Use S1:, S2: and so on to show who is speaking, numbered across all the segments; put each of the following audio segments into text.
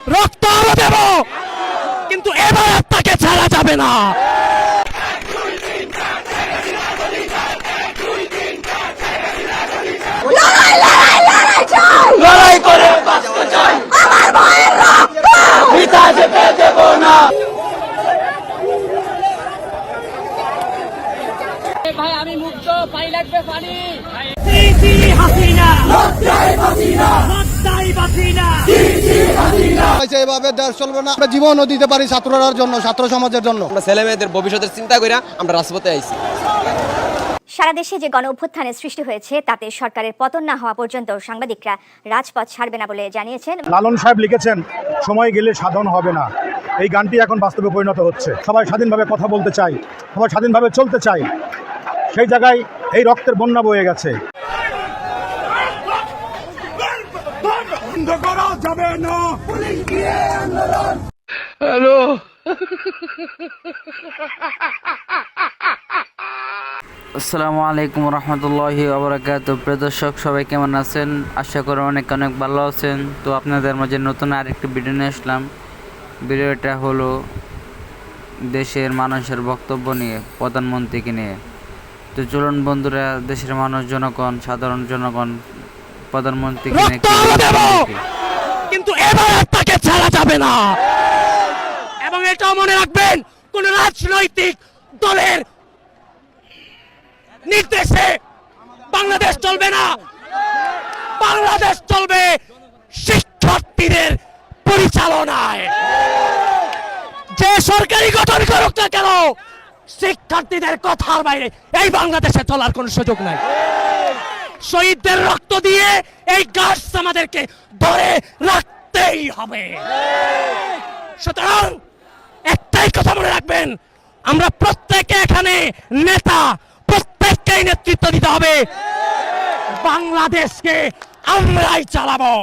S1: রক্ত আরও দেব। কিন্তু এবার তাকে ছাড়া যাবে না। লড়াই করে আমার ভাইয়ের রক্ত। পিতা যেতে দেব না।
S2: ভাই আমি মুক্ত পানি লাগবে পানি।
S1: হাসিনা। হাসিনা।
S3: হয়েছে এভাবে দেশ চলবে না। আমরা জীবনও দিতে পারি ছাত্ররার জন্য ছাত্র সমাজের জন্য।
S4: আমরা ছেলে মেয়েদের ভবিষ্যতের চিন্তা করে আমরা রাজপথে আইছি।
S5: সারা দেশে যে গণ অভ্যুত্থানের সৃষ্টি হয়েছে তাতে সরকারের পতন না হওয়া পর্যন্ত সাংবাদিকরা রাজপথ ছাড়বে না বলে জানিয়েছেন।
S6: লালন সাহেব লিখেছেন সময় গেলে সাধন হবে না। এই গানটি এখন বাস্তবে পরিণত হচ্ছে। সবাই স্বাধীনভাবে কথা বলতে চাই সবাই স্বাধীনভাবে চলতে চাই সেই জায়গায় এই রক্তের বন্যা বয়ে গেছে।
S7: আসসালামু আলাইকুম রহমতুল্লাহি আবরাকাত প্রিয় দর্শক সবাই কেমন আছেন? আশা করি অনেক অনেক ভালো আছেন। তো আপনাদের মাঝে নতুন আরেকটি ভিডিও নিয়ে আসলাম। ভিডিওটা হলো দেশের মানুষের বক্তব্য নিয়ে প্রধানমন্ত্রীকে নিয়ে। তো চলুন বন্ধুরা দেশের মানুষ জনগণ সাধারণ জনগণ প্রধানমন্ত্রীকে নিয়ে
S1: কিন্তু এবার তাকে ছাড়া যাবে না। এবং এটাও মনে রাখবেন, কোন রাজনৈতিক দলের নির্দেশে বাংলাদেশ চলবে না। বাংলাদেশ চলবে শিক্ষার্থীদের পরিচালনায়। যে সরকারি গঠন করুক না কেন, শিক্ষার্থীদের কথার বাইরে এই বাংলাদেশে চলার কোনো সুযোগ নাই। শহীদদের রক্ত দিয়ে এই গাছ আমাদেরকে ধরে রাখতেই হবে। সুতরাং একটাই কথা মনে রাখবেন, আমরা প্রত্যেকে এখানে নেতা, প্রত্যেককেই নেতৃত্ব দিতে হবে। বাংলাদেশকে আমরাই চালাবো।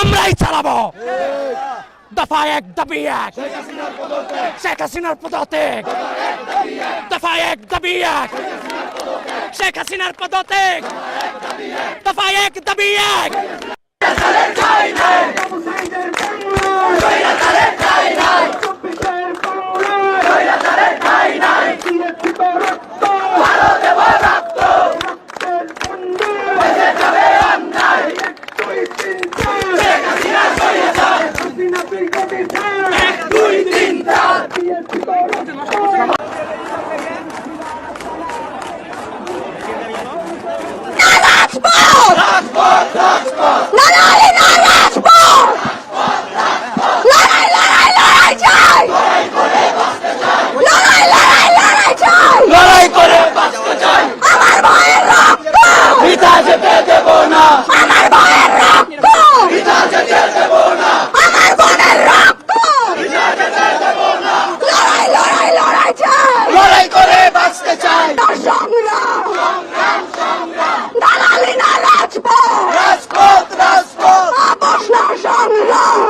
S1: আমরাই চালাবো। দফা এক, দাবি এক। শেখ হাসিনার পদত্যাগ। দফা এক দাবি এক। শেখ হাসিনার পদত্যাগ। দফা এক দাবি এক করে বাঁচতে চাই আমার ভাইয়ের রক্ত পিতা যেতে দেব না আমার ভাইয়ের রক্ত পিতা যেতে দেব না আমার বোনের রক্ত পিতা যেতে দেব না লড়াই লড়াই লড়াই চাই। লড়াই করে বাঁচতে চাই। সংগ্রাম। দালালি না রাজপথ। রাজপথ রাজপথ। আপোষ না সংগ্রাম।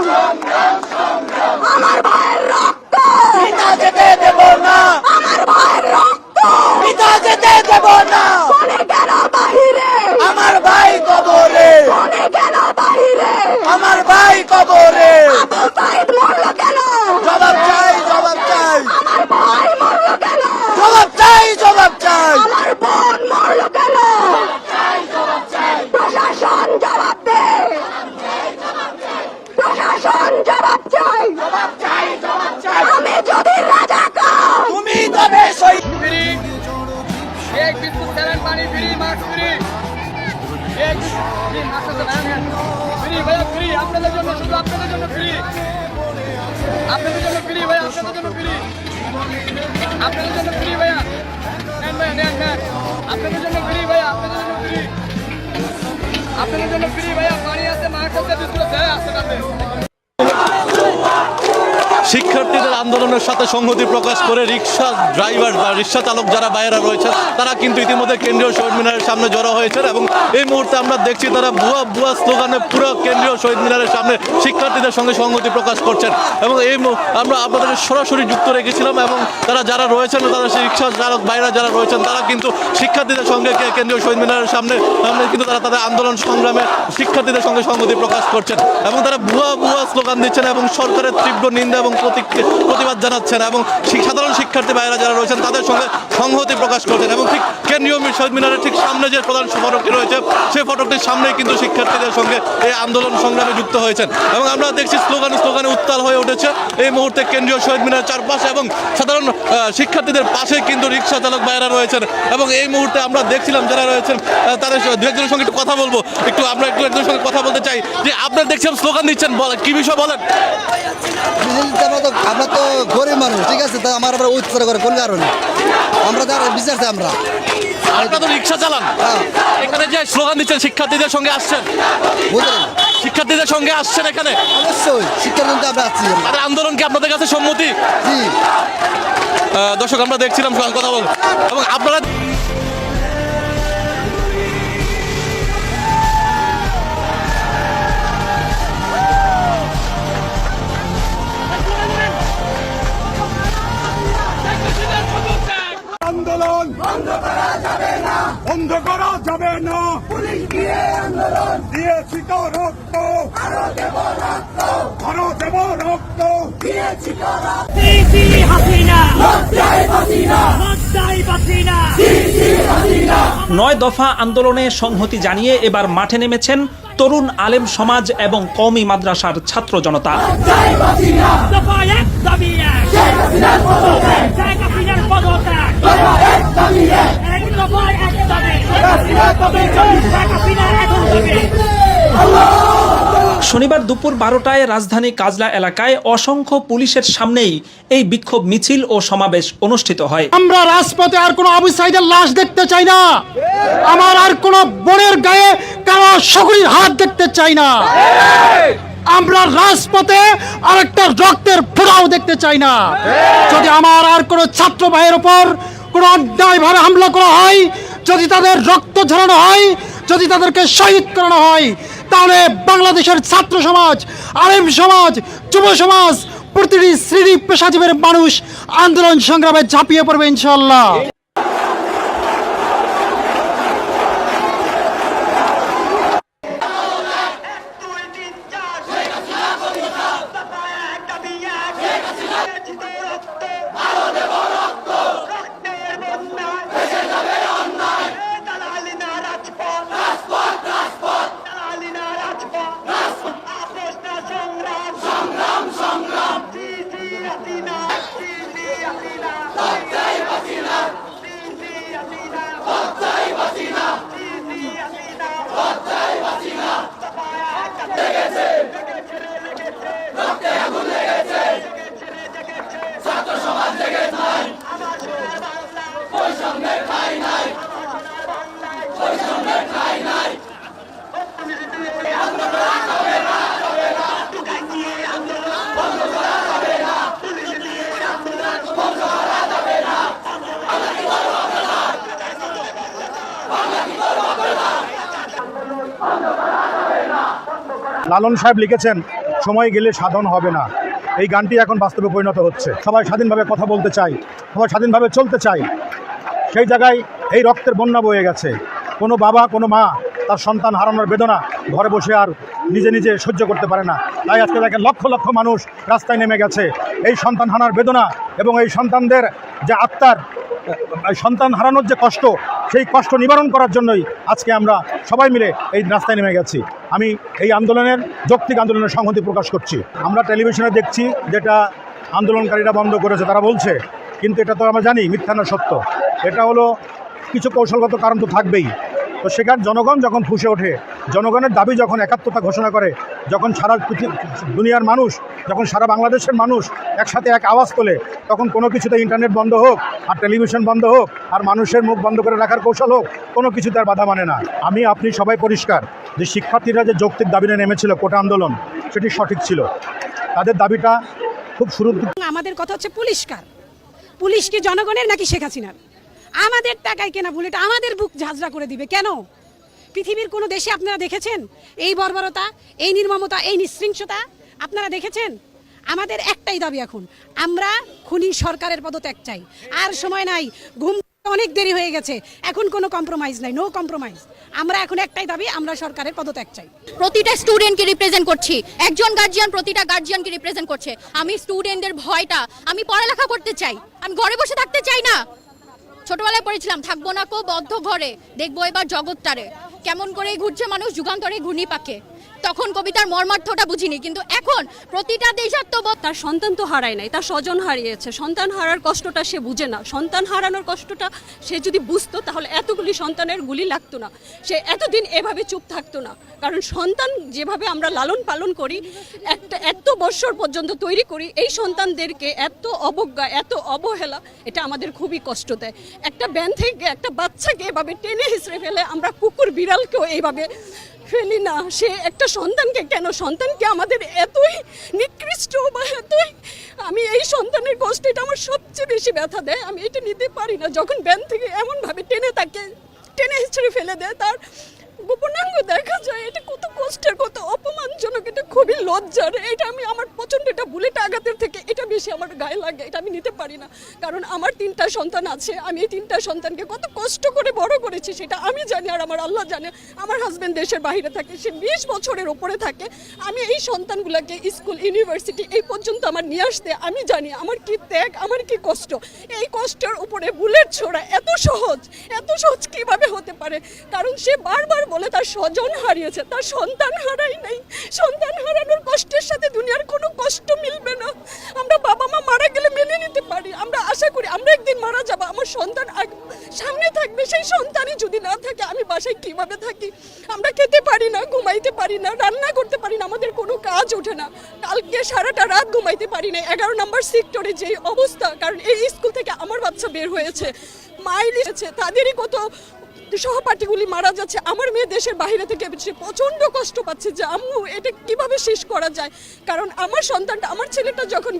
S1: আমার ভাইয়ের রক্ত। পিতা যেতে দেব না। আমার ভাইয়ের রক্ত। পিতা যেতে দেব না। কোনে কেন বাহিরে? আমার ভাই কবরে। কোনে কেন বাহিরে? আমার ভাই কবরে।
S2: আপনাদের জন্য, শুধু আপনাদের জন্য ফ্রি আপনাদের জন্য ফ্রি ভাই আপনাদের জন্য ফ্রি আপনাদের জন্য ফ্রি ভাইয়া। নেন ভাইয়া আপনাদের জন্য ফ্রি ভাইয়া, আপনাদের জন্য ফ্রি আপনাদের জন্য ফ্রি ভাইয়া, পানি আছে মাছ আছে বিস্কুট আছে আছে
S8: শিক্ষার্থীদের আন্দোলনের সাথে সংহতি প্রকাশ করে রিক্সা ড্রাইভার বা রিক্সা চালক যারা বাইরে রয়েছেন, তারা কিন্তু ইতিমধ্যে কেন্দ্রীয় শহীদ মিনারের সামনে জড়ো হয়েছেন এবং এই মুহূর্তে আমরা দেখছি তারা ভুয়া ভুয়া স্লোগানে পুরো কেন্দ্রীয় শহীদ মিনারের সামনে শিক্ষার্থীদের সঙ্গে সংহতি প্রকাশ করছেন এবং এই আমরা আপনাদের সরাসরি যুক্ত রেখেছিলাম এবং তারা যারা রয়েছেন, তারা সেই রিক্সা চালক, বাইরে যারা রয়েছেন, তারা কিন্তু শিক্ষার্থীদের সঙ্গে কেন্দ্রীয় শহীদ মিনারের সামনে কিন্তু তারা তাদের আন্দোলন সংগ্রামে শিক্ষার্থীদের সঙ্গে সংহতি প্রকাশ করছেন এবং তারা ভুয়া ভুয়া স্লোগান দিচ্ছেন এবং সরকারের তীব্র নিন্দা এবং প্রতিবাদ জানাচ্ছেন এবং সাধারণ শিক্ষার্থী বাইরে যারা রয়েছেন, তাদের সঙ্গে সংহতি প্রকাশ করছেন এবং ঠিক কেন্দ্রীয় শহীদ মিনারের ঠিক সামনে যে প্রধান ফটকটি রয়েছে, সেই ফটকটির সামনেই কিন্তু শিক্ষার্থীদের সঙ্গে এই আন্দোলন সংগ্রামে যুক্ত হয়েছেন। এবং আমরা দেখছি স্লোগানে স্লোগানে উত্তাল হয়ে উঠেছে। এই মুহূর্তে কেন্দ্রীয় শহীদ মিনার চারপাশে এবং সাধারণ শিক্ষার্থীদের পাশে কিন্তু রিক্সা চালক ভাইয়েরা রয়েছেন। এবং এই মুহূর্তে আমরা দেখছিলাম যারা রয়েছেন তাদের দু একজনের সঙ্গে একটু কথা বলব। একটু আমরা একটু একজনের সঙ্গে কথা বলতে চাই। যে আপনারা দেখছিলাম স্লোগান দিচ্ছেন কি বিষয় বলেন?
S9: আমরা তো আমরা তো গরিব মানুষ ঠিক আছে? তা আমার আবার উচ্চার করে কোন কারণে আমরা তো বিচার চাই আমরা।
S8: আপনারা তো রিক্সা চালান।
S9: হ্যাঁ।
S8: এখানে যে স্লোগান দিচ্ছেন শিক্ষার্থীদের সঙ্গে আসছেন।
S9: বুঝলেন?
S8: শিক্ষার্থীদের সঙ্গে আসছেন এখানে।
S9: অবশ্যই শিক্ষার জন্য আমরা আসছি আমরা।
S8: তাদের আন্দোলন কি আপনাদের কাছে সম্মতি?
S9: জি।
S8: দর্শক আমরা দেখছিলাম কথা বল এবং আপনারা
S6: আন্দোলন। বন্ধ করা যাবে না। বন্ধ করা যাবে না। পুলিশ দিয়ে আন্দোলন। দিয়েছি তো রক্ত। আরও দেব রক্ত। আরও দেব রক্ত।
S10: নয় দফা আন্দোলনে সংহতি জানিয়ে এবার মাঠে নেমেছেন তরুণ আলেম সমাজ এবং কওমি মাদ্রাসার ছাত্র জনতা। শনিবার দুপুর বারোটায় রাজধানী কাজলা এলাকায় অসংখ্য পুলিশের সামনেই এই বিক্ষোভ মিছিল ও সমাবেশ অনুষ্ঠিত হয়।
S9: আমরা রাজপথে আর কোনো আবু সাইদের লাশ দেখতে চাই না। আমার আর কোনো বোনের গায়ে কারও সকলের হাত দেখতে চাই না। আমরা রাজপথে আরেকটা রক্তের ফোড়াও দেখতে চাই না। যদি আমার আর কোনো ছাত্র ভাইয়ের ওপর কোনো অন্যায়ভাবে হামলা করা হয় যদি তাদের রক্ত ঝরানো হয়, যদি তাদেরকে শহীদ করানো হয়, তাহলে বাংলাদেশের ছাত্র সমাজ, আলেম সমাজ, যুব সমাজ, প্রতিটি শ্রেণি পেশাজীবের মানুষ আন্দোলন সংগ্রামে ঝাঁপিয়ে পড়বে ইনশাল্লাহ
S6: লালন সাহেব লিখেছেন, সময় গেলে সাধন হবে না। এই গানটি এখন বাস্তবে পরিণত হচ্ছে। সবাই স্বাধীনভাবে কথা বলতে চাই সবাই স্বাধীনভাবে চলতে চাই সেই জায়গায় এই রক্তের বন্যা বয়ে গেছে। কোনো বাবা, কোনো মা তার সন্তান হারানোর বেদনা ঘরে বসে আর নিজে নিজে সহ্য করতে পারে না। তাই আজকে দেখেন লক্ষ লক্ষ মানুষ রাস্তায় নেমে গেছে। এই সন্তান হারানোর বেদনা এবং এই সন্তানদের যে আত্মার সন্তান হারানোর যে কষ্ট সেই কষ্ট নিবারণ করার জন্যই আজকে আমরা সবাই মিলে এই রাস্তায় নেমে গেছি। আমি এই আন্দোলনের, যৌক্তিক আন্দোলনের সংহতি প্রকাশ করছি। আমরা টেলিভিশনে দেখছি যেটা আন্দোলনকারীরা বন্ধ করেছে, তারা বলছে, কিন্তু এটা তো আমরা জানি, মিথ্যা না সত্য। এটা হলো কিছু কৌশলগত কারণ তো থাকবেই। তো সেখানে জনগণ যখন ফুসে ওঠে, জনগণের দাবি যখন একাত্মতা ঘোষণা করে, যখন সারা দুনিয়ার মানুষ, যখন সারা বাংলাদেশের মানুষ একসাথে এক আওয়াজ তোলে, তখন কোনো কিছুতে ইন্টারনেট বন্ধ হোক, আর টেলিভিশন বন্ধ হোক, আর মানুষের মুখ বন্ধ করে রাখার কৌশল হোক, কোনো কিছুতে আর বাধা মানে না। আমি, আপনি সবাই পরিষ্কার যে শিক্ষার্থীরা যে যৌক্তিক দাবি নিয়ে নেমেছিল কোটা আন্দোলন, সেটি সঠিক ছিল। তাদের দাবিটা খুব দিকে
S11: আমাদের কথা হচ্ছে পুলিশকার। পুলিশ কি জনগণের নাকি শেখ হাসিনার? আমাদের টাকায় কেনা বুলেট আমাদের বুক ঝাঁঝরা করে দিবে। কেন? পৃথিবীর কোনো দেশে আপনারা দেখেছেন? এই বর্বরতা, এই নির্মমতা, এই নিঃশৃংসতা আপনারা দেখেছেন? আমাদের একটাই দাবি এখন, আমরা খুনি সরকারের পদত্যাগ চাই। আর সময় নাই, ঘুম অনেক দেরি হয়ে গেছে। এখন কোনো কম্প্রোমাইজ নাই নো কম্প্রোমাইজ আমরা এখন একটাই দাবি, আমরা সরকারের পদত্যাগ চাই।
S5: প্রতিটা স্টুডেন্টকে রিপ্রেজেন্ট করছি। একজন গার্জিয়ান প্রতিটা গার্জিয়ানকে রিপ্রেজেন্ট করছে। আমি স্টুডেন্টদের ভয়টা, আমি পড়ালেখা করতে চাই। আমি ঘরে বসে থাকতে চাই না। ছোটবেলায় পড়েছিলাম, থাকব না কো বদ্ধ ঘরে, দেখব এবার জগৎটারে। কেমন করে ঘুরছে মানুষ, যুগান্তরে ঘূর্ণি পাকে তখন কবিতার মর্মার্থটা বুঝিনি, কিন্তু এখন প্রতিটা দেশাত্মবোধ
S11: তার সন্তান তো হারায় নাই, তার স্বজন হারিয়েছে। সন্তান হারার কষ্টটা সে বুঝে না। সন্তান হারানোর কষ্টটা সে যদি বুঝতো, তাহলে এতগুলি সন্তানের গুলি লাগতো না। সে এতদিন এভাবে চুপ থাকতো না। কারণ সন্তান যেভাবে আমরা লালন পালন করি, একটা এত বৎসর পর্যন্ত তৈরি করি, এই সন্তানদেরকে এত অবজ্ঞা, এত অবহেলা, এটা আমাদের খুবই কষ্ট দেয়। একটা ব্যান থেকে একটা বাচ্চাকে এভাবে টেনে হিসড়ে ফেলে আমরা কুকুর বিড়ালকেও এইভাবে ফেলি না। সে একটা সন্তানকে কেন? সন্তানকে আমাদের এতই নিকৃষ্ট বা এতই আমি এই সন্তানের কষ্ট এটা আমার সবচেয়ে বেশি ব্যথা দেয়। আমি এটা নিতে পারি না। যখন ব্যান থেকে এমনভাবে টেনে তাকে টেনে হিচড়ে ফেলে দেয়, তার গোপনাঙ্গ দেখা যায়, এটা কত কষ্টের, কত অপমানজনক, এটা খুবই লজ্জার। এটা আমি আমার প্রচণ্ড এটা বুলেট আঘাতের থেকে এটা বেশি আমার গায়ে লাগে, এটা আমি নিতে পারি না। কারণ আমার তিনটা সন্তান আছে, আমি এই তিনটা সন্তানকে কত কষ্ট করে বড় করেছি, সেটা আমি জানি আর আমার আল্লাহ জানে। আমার হাজবেন্ড দেশের বাইরে থাকে, সে বিশ বছরের ওপরে থাকে। আমি এই সন্তানগুলোকে স্কুল ইউনিভার্সিটি এই পর্যন্ত আমার নিয়ে আসতে আমি জানি, আমার কি ত্যাগ, আমার কি কষ্ট। এই কষ্টের উপরে বুলেট ছোড়া এত সহজ এত সহজ কীভাবে হতে পারে? কারণ সে বারবার বলে তার স্বজন হারিয়েছে, তার সন্তান হারাই নাই। সন্তান হারানোর কষ্টের সাথে দুনিয়ার কোনো কষ্ট মিলবে না। আমরা বাবা মা মারা গেলে মেনে নিতে পারি। আমরা আশা করি আমরা একদিন মারা যাব। আমার সন্তান সামনে থাকবে, সেই সন্তানই যদি না থাকে, আমি বাসায় কীভাবে থাকি? আমরা খেতে পারি না, ঘুমাইতে পারি না, রান্না করতে পারি না, আমাদের কোনো কাজ ওঠে না। কালকে সারাটা রাত ঘুমাইতে পারি না এগারো নম্বর সেক্টরে যে অবস্থা, কারণ এই স্কুল থেকে আমার বাচ্চা বের হয়েছে মাইল এসেছে তাদেরই কত সহপাঠীগুলি মারা যাচ্ছে, আমার মেয়ে দেশের বাইরে থেকে সে প্রচণ্ড কষ্ট পাচ্ছে যে, আম্মু, এটা কীভাবে শেষ করা যায়? কারণ আমার সন্তানটা, আমার ছেলেটা যখন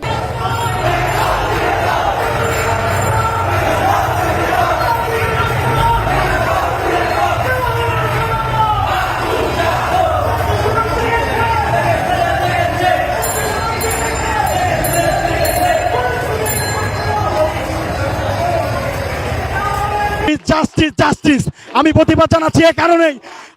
S3: আমি প্রতিবাদ জানাচ্ছি এ কারণেই।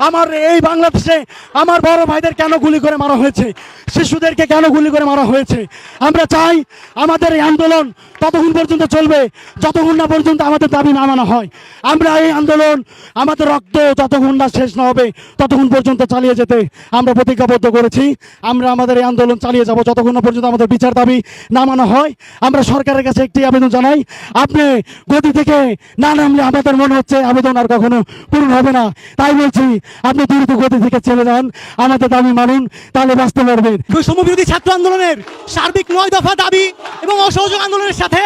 S3: আমার এই বাংলাদেশে আমার বড় ভাইদের কেন গুলি করে মারা হয়েছে? শিশুদেরকে কেন গুলি করে মারা হয়েছে? আমরা চাই আমাদের এই আন্দোলন ততক্ষণ পর্যন্ত চলবে, যতক্ষণ না পর্যন্ত আমাদের দাবি না মানা হয়। আমরা এই আন্দোলন, আমাদের রক্ত যতক্ষণ না শেষ না হবে, ততক্ষণ পর্যন্ত চালিয়ে যেতে আমরা প্রতিজ্ঞাবদ্ধ করেছি। আমরা আমাদের এই আন্দোলন চালিয়ে যাব যতক্ষণ না পর্যন্ত আমাদের বিচার দাবি না মানা হয়। আমরা সরকারের কাছে একটি আবেদন জানাই, আপনি গতি থেকে না নামলে আমাদের মনে হচ্ছে আবেদন আর কখনো পূরণ হবে না। তাই বলছি আপনি দ্রুত গতি থেকে চলে যান। আমাদের দাবি মানুন তাহলে বাঁচতে পারবেন।
S12: বৈষম্য বিরোধী ছাত্র আন্দোলনের সার্বিক নয় দফা দাবি এবং অসহযোগ আন্দোলনের সাথে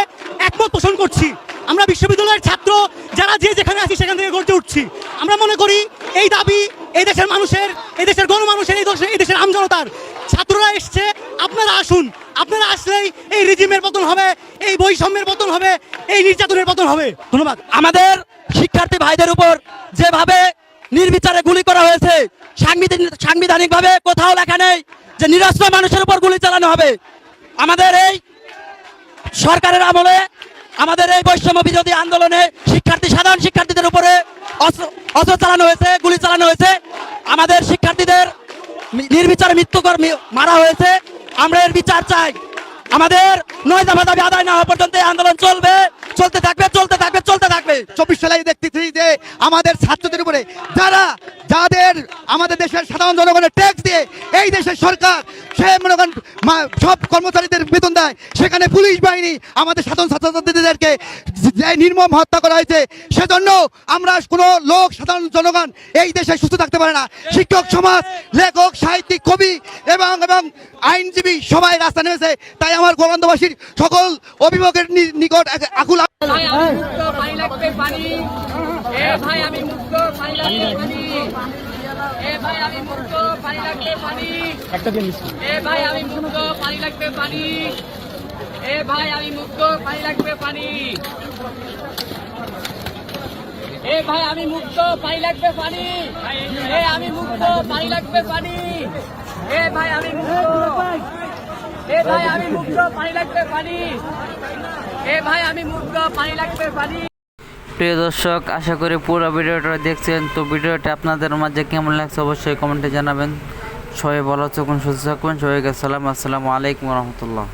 S12: একমত পোষণ করছি। আমরা বিশ্ববিদ্যালয়ের ছাত্র যারা যে যেখানে আছি সেখান থেকে গড়তে উঠছি। আমরা মনে করি এই দাবি এই দেশের মানুষের এই দেশের গণমানুষের এই দেশের এই দেশের আমজনতার ছাত্ররা এসছে আপনারা আসুন। আপনারা আসলেই এই রিজিমের পতন হবে এই বৈষম্যের পতন হবে এই নির্যাতনের পতন হবে। ধন্যবাদ।
S1: আমাদের শিক্ষার্থী ভাইদের উপর যেভাবে নির্বিচারে গুলি করা হয়েছে। সাংবিধানিক ভাবে কোথাও লেখা নেই যে নিরস্ত্র মানুষের উপর গুলি চালানো হবে। আমাদের এই সরকারের আমলে, আমাদের এই বৈষম্য বিরোধী আন্দোলনে শিক্ষার্থী, সাধারণ শিক্ষার্থীদের উপরে অস্ত্র চালানো হয়েছে, গুলি চালানো হয়েছে। আমাদের শিক্ষার্থীদের নির্বিচারে মৃত্যুকর মারা হয়েছে। আমরা এর বিচার চাই। আমাদের নয় দাবি আদায় না হওয়া পর্যন্ত আন্দোলন চলবে। চলতে থাকবে চলতে থাকবে চলতে থাকবে।
S12: চব্বিশ সালে দেখতেছি যে আমাদের ছাত্রদের উপরে যারা, যাদের আমাদের দেশের সাধারণ জনগণের ট্যাক্স দিয়ে এই দেশের সরকার, সে মনে করেন সব কর্মচারীদের বেতন দেয়, সেখানে পুলিশ বাহিনী আমাদের সাধারণ ছাত্রছাত্রীদেরকে যে নির্মম হত্যা করা হয়েছে, সেজন্য আমরা কোনো লোক, সাধারণ জনগণ এই দেশে সুস্থ থাকতে পারে না। শিক্ষক, সমাজ, লেখক, সাহিত্যিক, কবি এবং এবং আইনজীবী সবাই রাস্তা নেমেছে তাই আমার গোবন্ধবাসীর সকল অভিভাবকের নিকট আকুল
S2: ভাই আমি মুক্ত পানি লাগবে পানি। এ ভাই আমি মুক্ত পানি লাগবে পানি। এ আমি মুক্ত পানি লাগবে পানি।
S7: প্রিয় দর্শক, আশা করি পুরো ভিডিওটা দেখছেন। তো ভিডিওটা আপনাদের মাঝে কেমন লাগছে অবশ্যই কমেন্টে জানাবেন। সবাই ভালো থাকুন, সুস্থ থাকুন। সবাইকে সালাম, আসসালামু আলাইকুম রহমতুল্লাহ।